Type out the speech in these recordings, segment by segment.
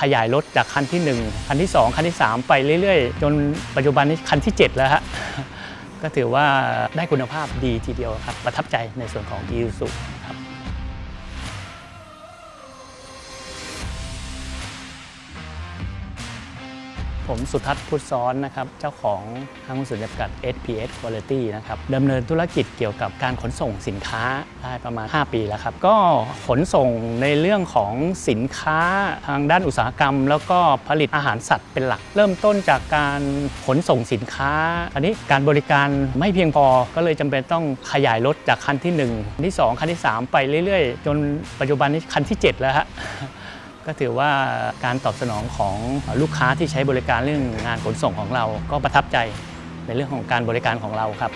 ขยายรถจากคันที่ 1 คันที่ 2 คันที่ 3 ไปเรื่อยๆ จนปัจจุบันนี้คันที่ 7 แล้วฮะก็ถือว่าได้คุณภาพดีทีเดียวครับ ประทับใจในส่วนของ i s u ครับ ผมสุทัศน์พุทธซ้อนนะครับ เจ้าของห้างหุ้นส่วนจำกัด SPS Quality นะครับดำเนินธุรกิจเกี่ยวกับการขนส่งสินค้าได้ประมาณ 5 ปีแล้วครับ ก็ขนส่งในเรื่องของสินค้าทางด้านอุตสาหกรรม แล้วก็ผลิตอาหารสัตว์เป็นหลัก เริ่มต้นจากการขนส่งสินค้า อันนี้การบริการไม่เพียงพอก็เลยจำเป็นต้องขยายรถจากคันที่ 1 คันที่ 2 คันที่ 3 ไปเรื่อยๆ จนปัจจุบันนี้คันที่ 7 แล้วฮะ ก็ถือว่าการตอบสนองของลูกค้าที่ใช้บริการเรื่องงานขนส่งของเราก็ประทับใจในเรื่องของการบริการของเราครับ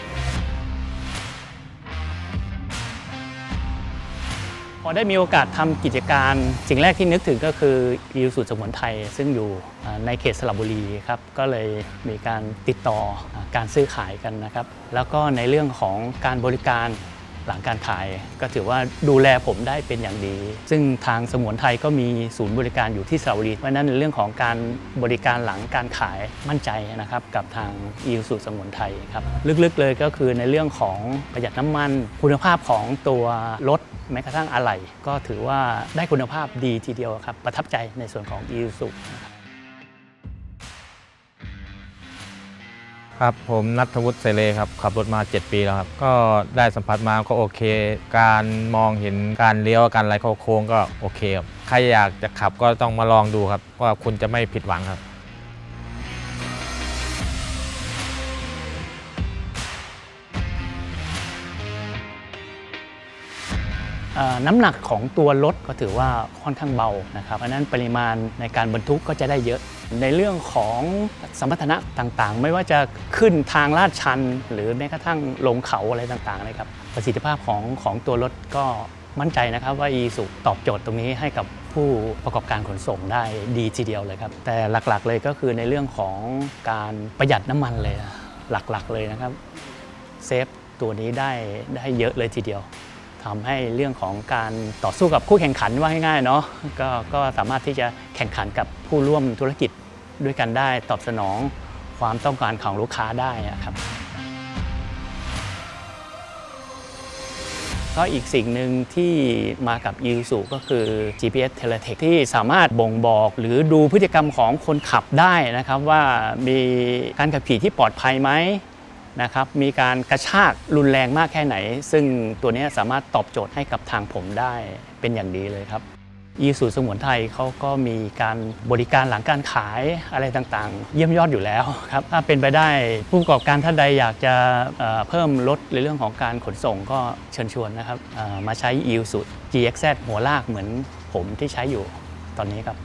พอได้มีโอกาสทำกิจการสิ่งแรกที่นึกถึงก็คืออิวสุดสมุนไทย ซึ่งอยู่ในเขตสระบุรีครับก็เลยมีการติดต่อการซื้อขายกันนะครับ แล้วก็ในเรื่องของการบริการ หลังการขาย ก็ถือว่าดูแลผมได้เป็นอย่างดี ซึ่งทางสมุนไทยก็มีศูนย์บริการอยู่ที่สระบุรีเพราะฉะนั้นในเรื่องของการบริการหลังการขายมั่นใจนะครับกับทางอิวสุสมุนไทยครับลึกๆเลยก็คือในเรื่องของประหยัดน้ำมัน คุณภาพของตัวรถแม้กระทั่งอะไหล่ก็ถือว่าได้คุณภาพดีทีเดียวครับประทับใจในส่วนของ i ี u ุ u ครับ ครับผมนัทวุฒิเซเลครับขับรถมา 7 ปีแล้วครับ ก็ได้สัมผัสมาก็โอเค การมองเห็นการเลี้ยวการไหลเข้าโค้งก็โอเคครับใครอยากจะขับก็ต้องมาลองดูครับ ว่าคุณจะไม่ผิดหวังครับ น้ำหนักของตัวรถก็ถือว่าค่อนข้างเบานะครับเพราะนั้นปริมาณในการบรรทุกก็จะได้เยอะ ในเรื่องของสมรรถนะต่างๆ ไม่ว่าจะขึ้นทางลาดชัน หรือแม้กระทั่งลงเขาอะไรต่างๆนะครับประสิทธิภาพของของตัวรถก็มั่นใจนะครับว่า e สุตอบโจทย์ตรงนี้ให้กับผู้ประกอบการขนส่งได้ดีทีเดียวเลยครับแต่หลักๆเลยก็คือในเรื่องของการประหยัดน้ำมันเลยหลักๆเลยนะครับเซฟตัวนี้ได้ได้เยอะเลยทีเดียว ทำให้เรื่องของการต่อสู้กับคู่แข่งขันว่าง่ายๆเนาะกก็สามารถที่จะแข่งขันกับผู้ร่วมธุรกิจด้วยกันได้ตอบสนองความต้องการของลูกค้าได้อะครับก็อีกสิ่งหนึ่งที่มากับ i s u ก็คือ GPS Teletech ที่สามารถบ่งบอกหรือดูพฤติกรรมของคนขับได้นะครับ ว่ามีการขับขี่ที่ปลอดภัยไหม นะครับมีการกระชากรุนแรงมากแค่ไหน ซึ่งตัวนี้สามารถตอบโจทย์ให้กับทางผมได้เป็นอย่างดีเลยครับอีสูสมุนไทยเขาก็มีการบริการหลังการขายอะไรต่างๆ เยี่ยมยอดอยู่แล้วครับถ้าเป็นไปได้ผู้ประกอบการท่านใดอยากจะเเพิ่มลดในเรื่องของการขนส่งก็เชิญชวนนะครับมาใช้ e ี s u GXZ หัวลากเหมือนผมที่ใช้อยู่ตอนนี้ครับ